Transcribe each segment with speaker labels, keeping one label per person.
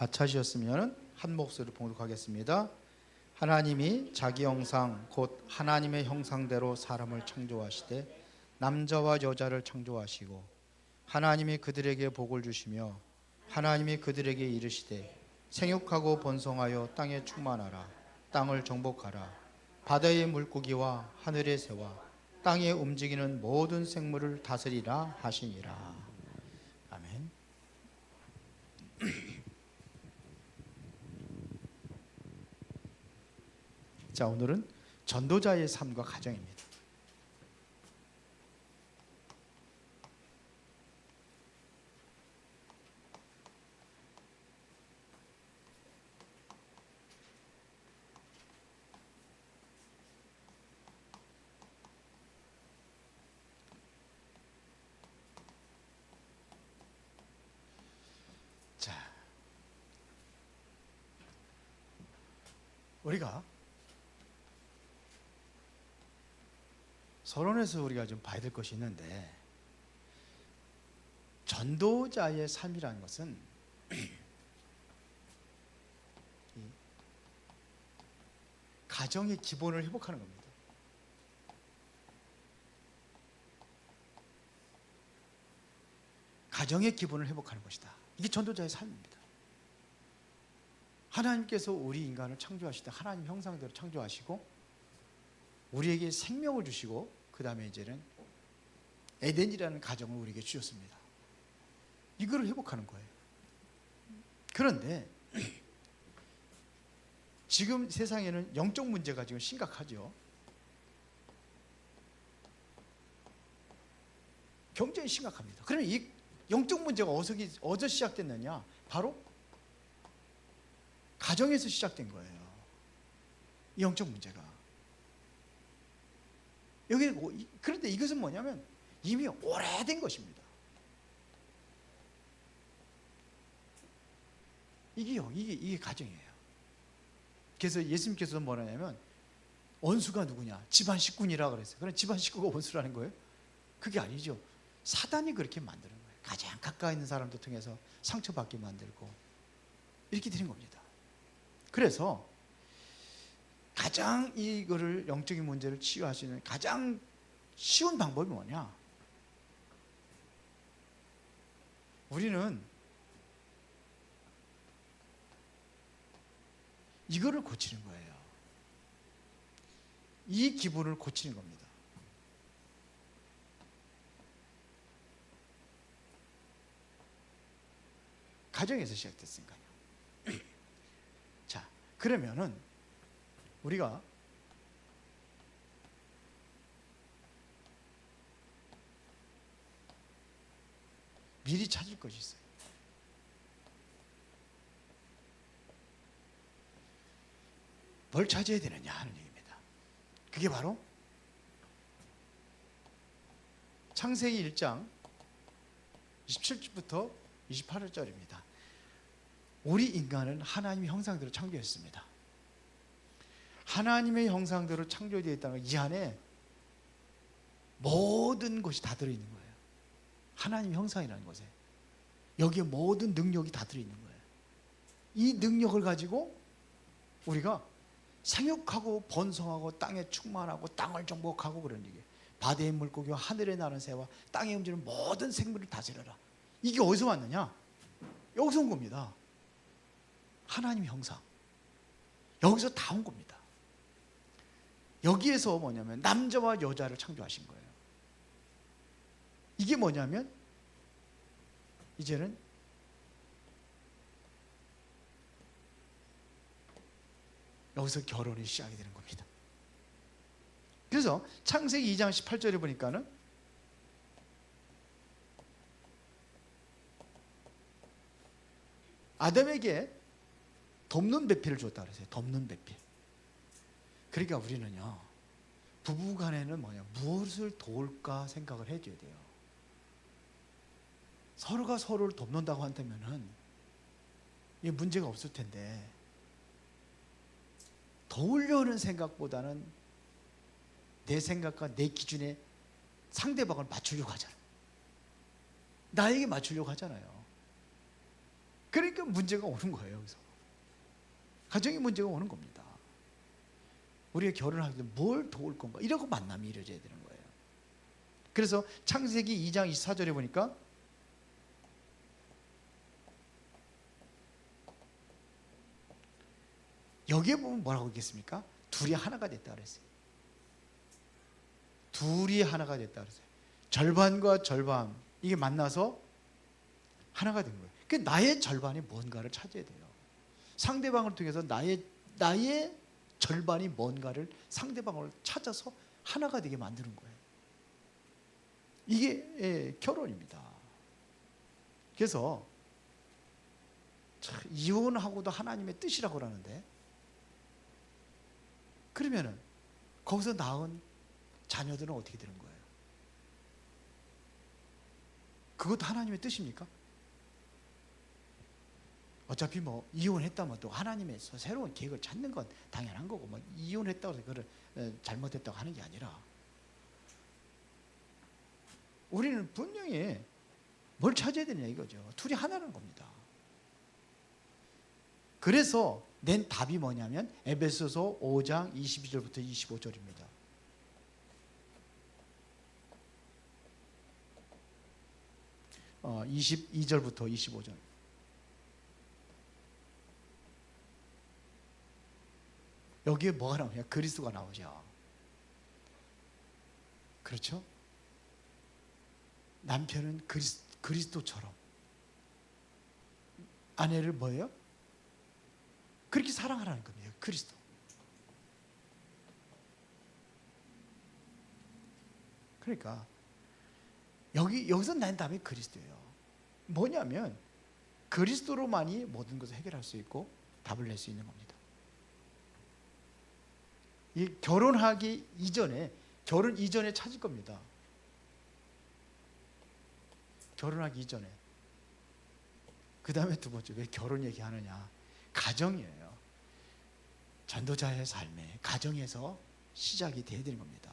Speaker 1: 다 찾으셨으면 한 목소리로 봉독하겠습니다. 하나님이 자기 형상 곧 하나님의 형상대로 사람을 창조하시되 남자와 여자를 창조하시고 하나님이 그들에게 복을 주시며 하나님이 그들에게 이르시되 생육하고 번성하여 땅에 충만하라. 땅을 정복하라. 바다의 물고기와 하늘의 새와 땅에 움직이는 모든 생물을 다스리라 하시니라 아멘. 자, 오늘은 전도자의 삶과 가정입니다. 자, 우리가 서론에서 우리가 좀 봐야 될 것이 있는데 전도자의 삶이라는 것은 이 가정의 기본을 회복하는 겁니다. 가정의 기본을 회복하는 것이다. 이게 전도자의 삶입니다. 하나님께서 우리 인간을 창조하실 때 하나님 형상대로 창조하시고 우리에게 생명을 주시고 그 다음에 이제는 에덴이라는 가정을 우리에게 주셨습니다. 이거를 회복하는 거예요. 그런데 지금 세상에는 영적 문제가 지금 심각하죠. 굉장히 심각합니다. 그러면 이 영적 문제가 어디서, 어디서 시작됐느냐? 바로 가정에서 시작된 거예요. 이 영적 문제가. 여기 뭐- 이- 그런데 이것은 뭐냐면 이미 오래된 것입니다. 이게요, 이게 이게 가정이에요. 그래서 예수님께서 뭐라냐면 원수가 누구냐? 집안 식구니라 그랬어요. 그럼 집안 식구가 원수라는 거예요? 그게 아니죠. 사단이 그렇게 만드는 거예요. 가장 가까이 있는 사람도 통해서 상처받게 만들고 이렇게 되는 겁니다. 그래서 가장 이거를 영적인 문제를 치유할 수 있는 가장 쉬운 방법이 뭐냐? 우리는 이거를 고치는 거예요. 이 기분을 고치는 겁니다. 가정에서 시작됐으니까요. 자, 그러면은 우리가 미리 찾을 것이 있어요. 뭘 찾아야 되느냐 하는 얘기입니다. 그게 바로 창세기 1장 27절부터 28절입니다. 우리 인간은 하나님의 형상대로 창조했습니다. 하나님의 형상대로 창조되어 있다는 이 안에 모든 것이 다 들어있는 거예요. 하나님 형상이라는 것에 여기에 모든 능력이 다 들어있는 거예요. 이 능력을 가지고 우리가 생육하고 번성하고 땅에 충만하고 땅을 정복하고 그런 얘기. 바다의 물고기와 하늘에 나는 새와 땅에 움직이는 모든 생물을 다스려라. 이게 어디서 왔느냐? 여기서 온 겁니다. 하나님 형상. 여기서 다 온 겁니다. 여기에서 뭐냐면 남자와 여자를 창조하신 거예요. 이게 뭐냐면 이제는 여기서 결혼이 시작이 되는 겁니다. 그래서 창세기 2장 18절에 보니까는 아담에게 돕는 배필을 줬다 그랬어요. 돕는 배필. 그러니까 우리는요. 부부 간에는 뭐냐? 무엇을 도울까 생각을 해 줘야 돼요. 서로가 서로를 돕는다고 한다면은 이 문제가 없을 텐데 도우려는 생각보다는 내 생각과 내 기준에 상대방을 맞추려고 하잖아요. 나에게 맞추려고 하잖아요. 그러니까 문제가 오는 거예요. 여기서 가정의 문제가 오는 겁니다. 우리가 결혼할 때뭘 도울 건가? 이러고 만남이 이루어져야 되는 거예요. 그래서 창세기 2장 24절에 보니까 여기에 보면 뭐라고 있겠습니까? 둘이 하나가 됐다 그랬어요. 둘이 하나가 됐다 그랬어요. 절반과 절반 이게 만나서 하나가 된 거예요. 그 나의 절반이 뭔가를 찾아야 돼요. 상대방을 통해서 나의 나의 절반이 뭔가를 상대방을 찾아서 하나가 되게 만드는 거예요. 이게 예, 결혼입니다. 그래서 참, 이혼하고도 하나님의 뜻이라고 그러는데 그러면은 거기서 낳은 자녀들은 어떻게 되는 거예요? 그것도 하나님의 뜻입니까? 어차피 뭐 이혼했다면 또 하나님에서 새로운 계획을 찾는 건 당연한 거고 뭐 이혼했다고 해서 그걸 에, 잘못했다고 하는 게 아니라 우리는 분명히 뭘 찾아야 되냐 이거죠. 둘이 하나라는 겁니다. 그래서 낸 답이 뭐냐면 에베소서 5장 22절부터 25절입니다. 어, 22절부터 25절. 여기에 뭐가 나오냐? 그리스도가 나오죠. 그렇죠? 남편은 그리스, 그리스도처럼 아내를 뭐예요? 그렇게 사랑하라는 겁니다. 그리스도. 그러니까 여기 여기서 난 답이 그리스도예요. 뭐냐면 그리스도로만이 모든 것을 해결할 수 있고 답을 낼 수 있는 겁니다. 이 결혼하기 이전에 결혼 이전에 찾을 겁니다. 결혼하기 이전에. 그 다음에 두 번째 왜 결혼 얘기하느냐? 가정이에요. 전도자의 삶에 가정에서 시작이 돼야 되는 겁니다.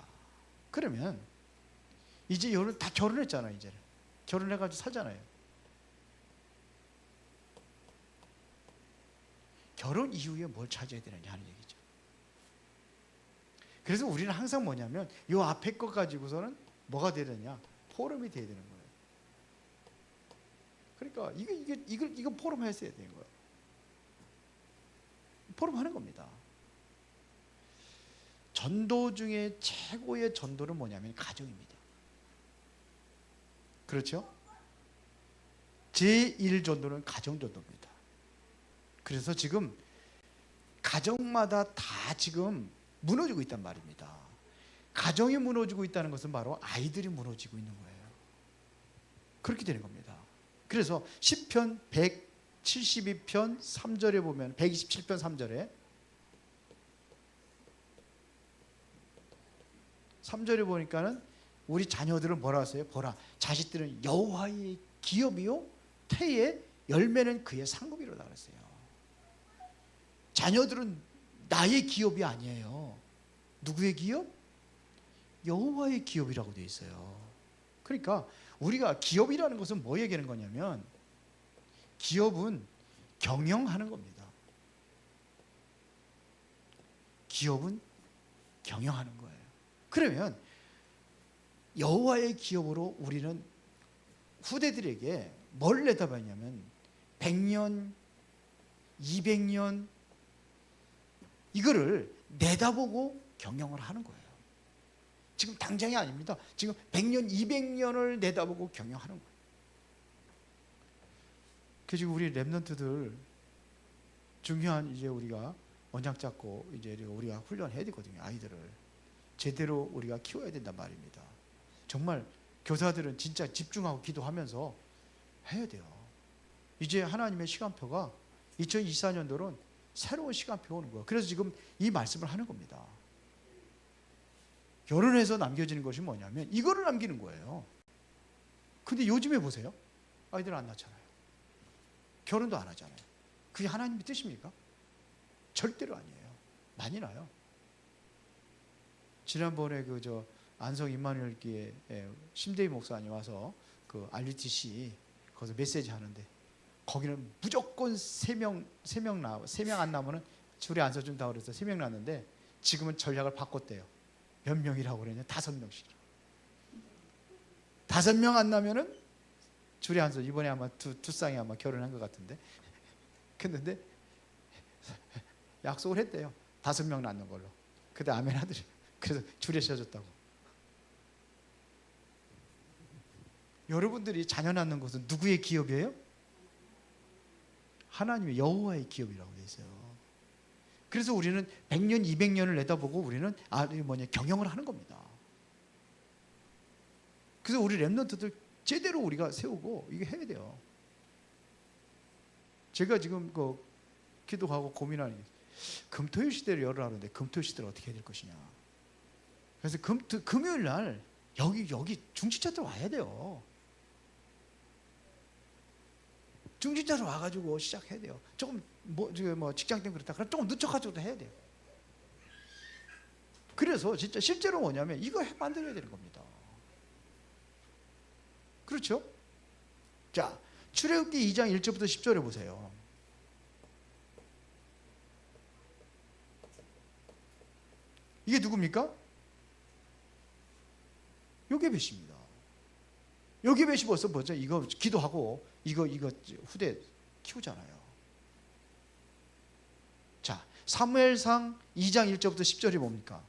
Speaker 1: 그러면 이제 여러분 다 결혼했잖아요. 이제는 결혼해가지고 살잖아요. 결혼 이후에 뭘 찾아야 되느냐 하는 얘기죠. 그래서 우리는 항상 뭐냐면 이 앞에 것 가지고서는 뭐가 되느냐 포럼이 돼야 되는 거예요. 그러니까 이거 이게 이걸 이거 포럼 했어야 되는 거예요. 포럼 하는 겁니다. 전도 중에 최고의 전도는 뭐냐면 가정입니다. 그렇죠? 제1 전도는 가정 전도입니다. 그래서 지금 가정마다 다 지금 무너지고 있단 말입니다. 가정이 무너지고 있다는 것은 바로 아이들이 무너지고 있는 거예요. 그렇게 되는 겁니다. 그래서 10편 172편 3절에 보면 127편 3절에 3절에 보니까는 우리 자녀들은 뭐라 하세요? 보라 자식들은 여호와의 기업이요 태의 열매는 그의 상급이로다 그랬어요. 자녀들은 나의 기업이 아니에요. 누구의 기업? 여호와의 기업이라고 되어 있어요. 그러니까 우리가 기업이라는 것은 뭐 얘기하는 거냐면 기업은 경영하는 겁니다. 기업은 경영하는 거예요. 그러면 여호와의 기업으로 우리는 후대들에게 뭘 내다봤냐면 100년, 200년 이거를 내다보고 경영을 하는 거예요. 지금 당장이 아닙니다. 지금 100년, 200년을 내다보고 경영하는 거예요. 그 지금 우리 랩런트들 중요한 이제 우리가 원장 잡고 이제 우리가 훈련해야 되거든요. 아이들을 제대로 우리가 키워야 된단 말입니다. 정말 교사들은 진짜 집중하고 기도하면서 해야 돼요. 이제 하나님의 시간표가 2024년도는 새로운 시간표 오는 거예요. 그래서 지금 이 말씀을 하는 겁니다. 결혼해서 남겨지는 것이 뭐냐면 이거를 남기는 거예요. 근데 요즘에 보세요. 아이들 안 낳잖아요. 결혼도 안 하잖아요. 그게 하나님의 뜻입니까? 절대로 아니에요. 많이 나요. 지난번에 그 저 안성 임마누엘 교회 심대희 목사님 와서 그 RUTC 거기서 메시지 하는데 거기는 무조건 세 명 세 명 나세명 안 나오면은 줄에 안 서준다 그래서 세명 났는데 지금은 전략을 바꿨대요. 몇 명이라고 그러냐? 다섯 명씩. 다섯 명 안 나면은 줄에 안 서. 이번에 아마 두, 두 쌍이 아마 결혼한 것 같은데. 근데 약속을 했대요. 다섯 명 낳는 걸로. 그때 아멘 하더래. 그래서 줄에 서줬다고. 여러분들이 자녀 낳는 것은 누구의 기업이에요? 하나님의 여호와의 기업이라고 돼 있어요. 그래서 우리는 100년, 200년을 내다보고 우리는 아 뭐냐 경영을 하는 겁니다. 그래서 우리 랩런트들 제대로 우리가 세우고 이게 해야 돼요. 제가 지금 그 기도하고 고민하는 게 금토일 시대를 열어하는데 금토일 시대를 어떻게 해야 될 것이냐. 그래서 금 금요일 날 여기 여기 중지자들 와야 돼요. 중지자로 와가지고 시작해야 돼요. 조금 뭐, 뭐 직장 때문에 그렇다. 그럼 조금 늦춰가지고도 해야 돼요. 그래서 진짜 실제로 뭐냐면 이거 해 만들어야 되는 겁니다. 그렇죠? 자, 출애굽기 2장 1절부터 10절에 보세요. 이게 누굽니까? 요게벳입니다. 요게벳이 벌써 뭐죠? 이거 기도하고 이거 이거 후대 키우잖아요. 자, 사무엘상 2장 1절부터 10절이 뭡니까?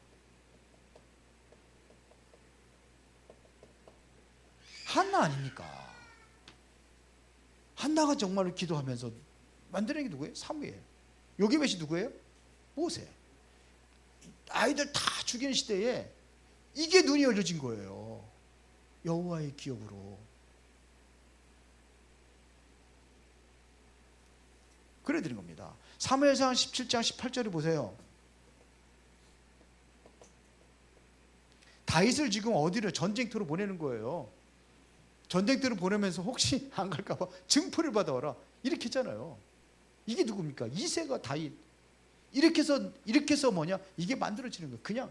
Speaker 1: 한나 아닙니까? 한나가 정말로 기도하면서 만드는 게 누구예요? 사무엘. 요게벳이 누구예요? 모세. 아이들 다 죽이는 시대에 이게 눈이 열려진 거예요. 여호와의 기업으로. 그래 드린 겁니다. 사무엘상 17장 18절을 보세요. 다윗을 지금 어디로 전쟁터로 보내는 거예요. 전쟁터로 보내면서 혹시 안 갈까봐 증표를 받아와라 이렇게 했잖아요. 이게 누굽니까? 이세가 다윗 이렇게 해서 이렇게 해서 뭐냐 이게 만들어지는 거예요. 그냥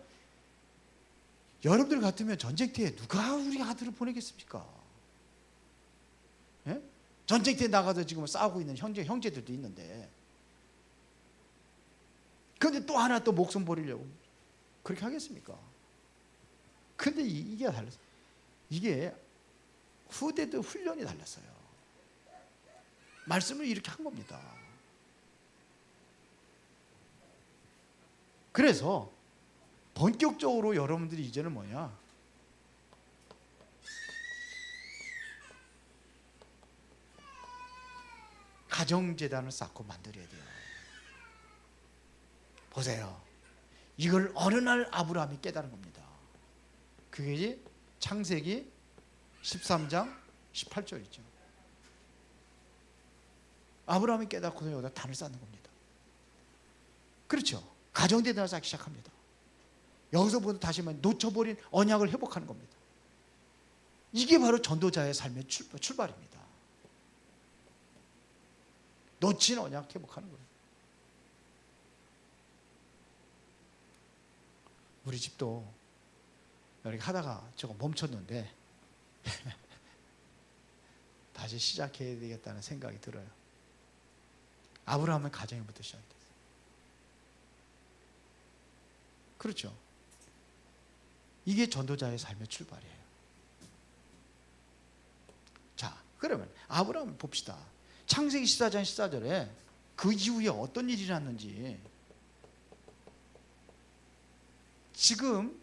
Speaker 1: 여러분들 같으면 전쟁터에 누가 우리 아들을 보내겠습니까? 예? 전쟁터에 나가서 지금 싸우고 있는 형제 형제들도 있는데 근데 또 하나 또 목숨 버리려고 그렇게 하겠습니까? 근데 이, 게 달랐어요. 이게 후대도 훈련이 달랐어요. 말씀을 이렇게 한 겁니다. 그래서 본격적으로 여러분들이 이제는 뭐냐? 가정재단을 쌓고 만들어야 돼요. 보세요. 이걸 어느 날 아브라함이 깨달은 겁니다. 그게 창세기 13장 18절이죠. 아브라함이 깨닫고서 여기다 단을 쌓는 겁니다. 그렇죠. 가정대단을 쌓기 시작합니다. 여기서부터 다시 말 놓쳐버린 언약을 회복하는 겁니다. 이게 바로 전도자의 삶의 출발입니다. 놓친 언약 회복하는 거예요. 우리 집도 이렇게 하다가 조금 멈췄는데 다시 시작해야 되겠다는 생각이 들어요. 아브라함은 가정부터 시작됐어요. 그렇죠. 이게 전도자의 삶의 출발이에요. 자, 그러면 아브라함 봅시다. 창세기 14장 14절에 그 이후에 어떤 일이 났는지 지금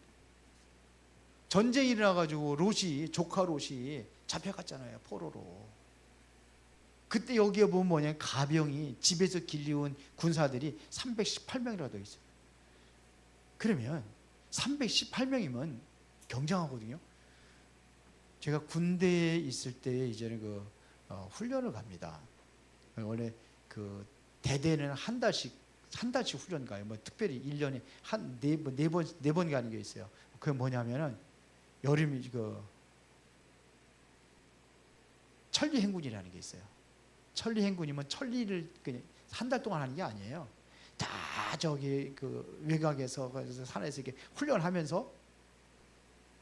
Speaker 1: 전쟁이 일어나가지고 롯이 조카 롯이 잡혀갔잖아요 포로로. 그때 여기에 보면 뭐냐 가병이 집에서 길리운 군사들이 318명이라도 있어요. 그러면 318명이면 경장하거든요. 제가 군대에 있을 때 이제는 그 어, 훈련을 갑니다. 원래 그 대대는 한 달씩 한 달씩 훈련 가요. 뭐 특별히 1년에 한 네번네번네 번 가는 게 있어요. 그게 뭐냐면은 여름이 그 천리 행군이라는 게 있어요. 천리 행군이면 천리를 그냥 한 달 동안 하는 게 아니에요. 다 저기 그 외곽에서 그래서 산에서 이렇게 훈련하면서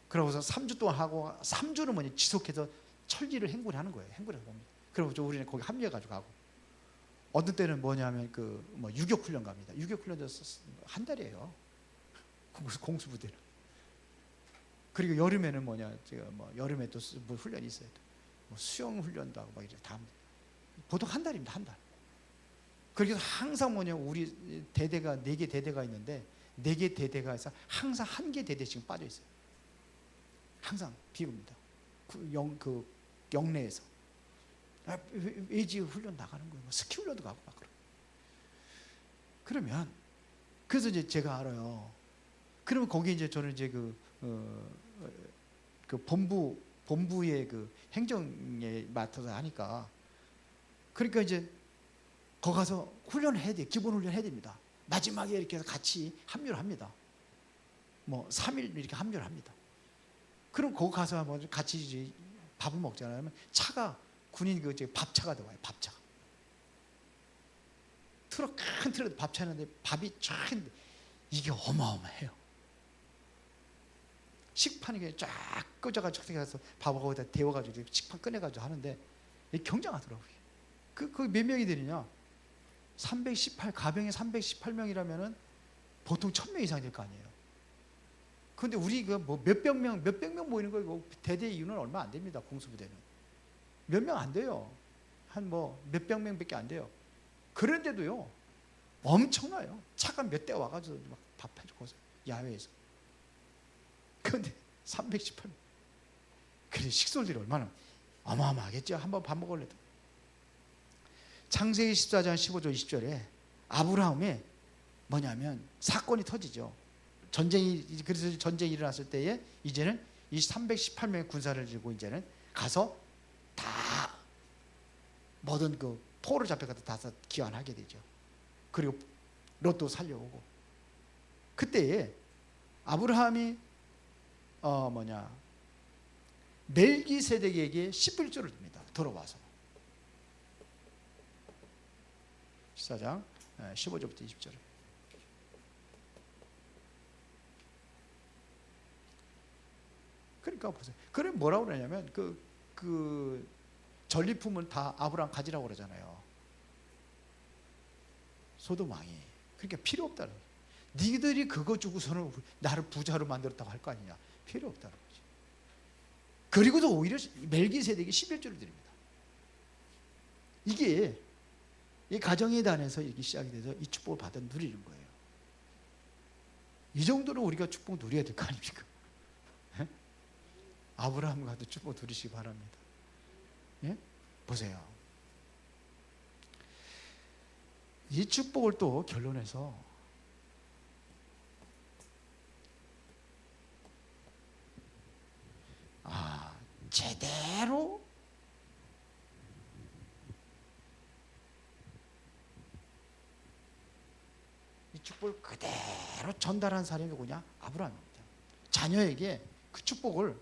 Speaker 1: 그러고서 3주 동안 하고 3주는 뭐냐 지속해서 천리를 행군하는 거예요. 행군해서 봅니다. 그리고 우리는 거기 합류해 가지고 가고 어떤 때는 뭐냐면 그 뭐 유격 훈련 갑니다. 유격 훈련도 쓰- 한 달이에요. 공수, 공수부대는. 그리고 여름에는 뭐냐 제가 뭐 여름에 또 뭐 훈련이 있어요. 또. 뭐 수영 훈련도 하고 막 이래 다 합니다. 보통 한 달입니다. 한 달. 그래서 항상 뭐냐 우리 대대가 네 개 대대가 있는데 네 개 대대가 해서 항상 한 개 대대씩 빠져 있어요. 항상 비웁니다. 그 영, 그 영내에서 아, 외- 외지 훈련 나가는 거예요. 뭐 스키 훈련도 가고 막 그러. 그러면 그래서 이제 제가 알아요. 그러면 거기 이제 저는 이제 그, 어, 어, 그 본부 본부의 그 행정에 맡아서 하니까 그러니까 이제 거 가서 훈련을 해야 돼. 기본 훈련 해야 됩니다. 마지막에 이렇게 해서 같이 합류를 합니다. 뭐 3일 이렇게 합류를 합니다. 그럼 거기 가서 뭐 같이 밥을 먹잖아요. 차가 군인 그 밥차가 들어와요. 밥차. 트럭 큰 트럭에 밥 차는데 밥이 쫙 이게 어마어마해요. 식판이 쫙 저기 가서 밥하고 거기다 데워가지고 식판 꺼내가지고 하는데 경장하더라고요. 그, 그 몇 명이 되느냐? 318, 가병이 318명이라면은 보통 1000명 이상 될 거 아니에요. 근데 우리 그 뭐 몇백 명, 몇백 명 모이는 거 이거 대대 이유는 얼마 안 됩니다. 공수부대는. 몇 명 안 돼요. 한 뭐 몇백 명밖에 안 돼요. 그런데도요. 엄청나요. 차가 몇 대 와가지고 막 밥해주고 야외에서. 그런데 318명. 그래 식솔들이 얼마나 어마어마하겠죠. 한번 밥 먹을래도. 창세기 14장 15절 20절에 아브라함이 뭐냐면 사건이 터지죠. 전쟁이 그래서 전쟁이 일어났을 때에 이제는 이 318명의 군사를 들고 이제는 가서 다 모든 그 포로 잡혀가서 다 기환하게 되죠. 그리고 롯도 살려오고 그때에 아브라함이 어 뭐냐 멜기세덱에게 11조를 줍니다. 돌아와서 14장 15절부터 20절. 그러니까 보세요. 그래 뭐라고 그러냐면 그, 그 전리품은 다 아브라함 가지라고 그러잖아요. 소돔 왕이. 그러니까 필요 없다는 거죠. 니들이 그거 주고서는 나를 부자로 만들었다고 할 거 아니냐. 필요 없다는 거죠. 그리고도 오히려 멜기세덱이 11조를 드립니다. 이게 이 가정에 단에서 이렇게 시작이 돼서 이 축복을 받아 누리는 거예요. 이 정도로 우리가 축복 누려야 될 거 아닙니까? 예? 아브라함 같은 축복 누리시기 바랍니다. 예? 보세요. 이 축복을 또 결론해서 아 제대로 이 축복을 그대로 전달한 사람이 누구냐? 아브라함입니다. 자녀에게 그 축복을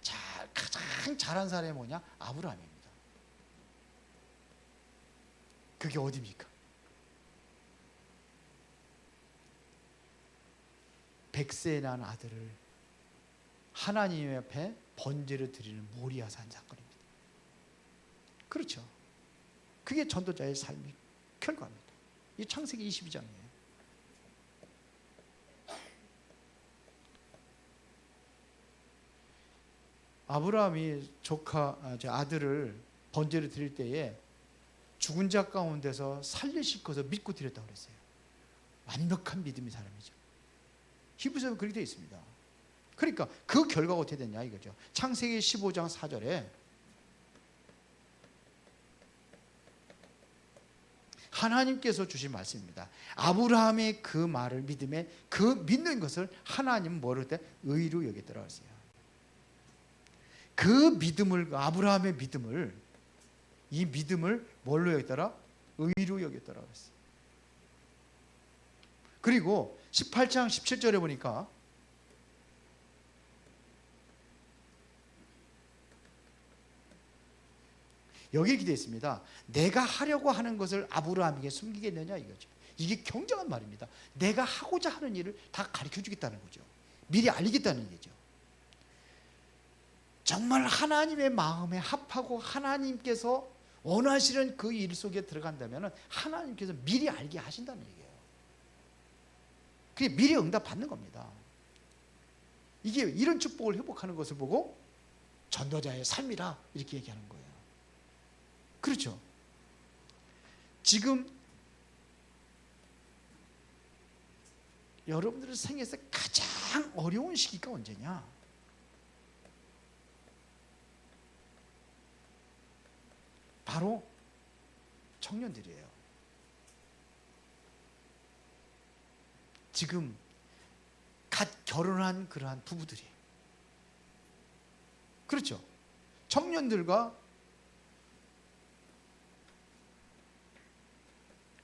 Speaker 1: 잘 가장 잘한 사람이 뭐냐? 아브라함입니다. 그게 어디입니까? 백세 난 아들을 하나님 앞에 번제를 드리는 모리아산 사건입니다. 그렇죠. 그게 전도자의 삶의 결과입니다. 이 창세기 22장이에요. 아브라함이 조카 아, 저 아들을 번제를 드릴 때에 죽은 자 가운데서 살리실 것을 믿고 드렸다고 그랬어요. 완벽한 믿음의 사람이죠. 히브리서에 그렇게 되어 있습니다. 그러니까 그 결과가 어떻게 됐냐 이거죠. 창세기 15장 4절에 하나님께서 주신 말씀입니다. 아브라함의 그 말을 믿음에 그 믿는 것을 하나님 뭐를 때 의로 여겼더라 했어요. 그 믿음을 아브라함의 믿음을 이 믿음을 뭘로 여겼더라? 의로 여겼더라 했어요. 그리고 18장 17절에 보니까 여기 이렇게 되어 있습니다. 내가 하려고 하는 것을 아브라함에게 숨기겠느냐 이거죠. 이게 굉장한 말입니다. 내가 하고자 하는 일을 다 가르쳐 주겠다는 거죠. 미리 알리겠다는 얘기죠. 정말 하나님의 마음에 합하고 하나님께서 원하시는 그 일 속에 들어간다면 하나님께서 미리 알게 하신다는 얘기예요. 그게 미리 응답 받는 겁니다. 이게 이런 축복을 회복하는 것을 보고 전도자의 삶이라 이렇게 얘기하는 거예요. 그렇죠. 지금 여러분들의 생에서 가장 어려운 시기가 언제냐? 바로 청년들이에요. 지금 갓 결혼한 그러한 부부들이 그렇죠. 청년들과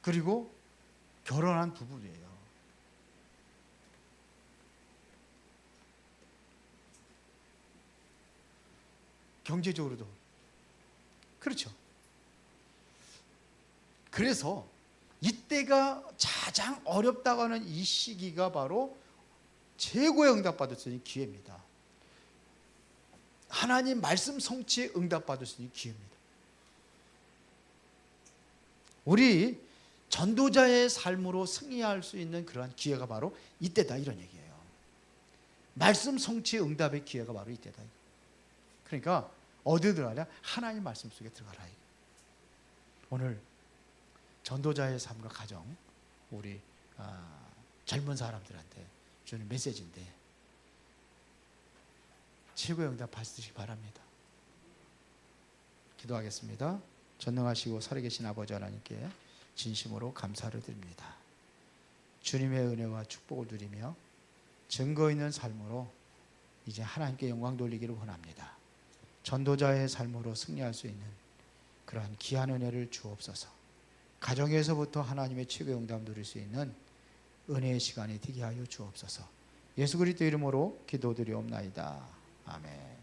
Speaker 1: 그리고 결혼한 부부예요. 경제적으로도 그렇죠. 그래서 이때가 가장 어렵다고 하는 이 시기가 바로 최고의 응답받을 수 있는 기회입니다. 하나님 말씀 성취에 응답받을 수 있는 기회입니다. 우리 전도자의 삶으로 승리할 수 있는 그러한 기회가 바로 이때다 이런 얘기예요. 말씀 성취의 응답의 기회가 바로 이때다. 그러니까 어디 들어가냐? 하나님 말씀 속에 들어가라. 오늘 전도자의 삶과 가정 우리 아, 젊은 사람들한테 주는 메시지인데 최고의 응답 받으시기 바랍니다. 기도하겠습니다. 전능하시고 살아계신 아버지 하나님께 진심으로 감사를 드립니다. 주님의 은혜와 축복을 누리며 증거 있는 삶으로 이제 하나님께 영광 돌리기를 원합니다. 전도자의 삶으로 승리할 수 있는 그러한 귀한 은혜를 주옵소서. 가정에서부터 하나님의 최고의 응답 누릴 수 있는 은혜의 시간이 되게 하여 주옵소서. 예수 그리스도 이름으로 기도드리옵나이다. 아멘.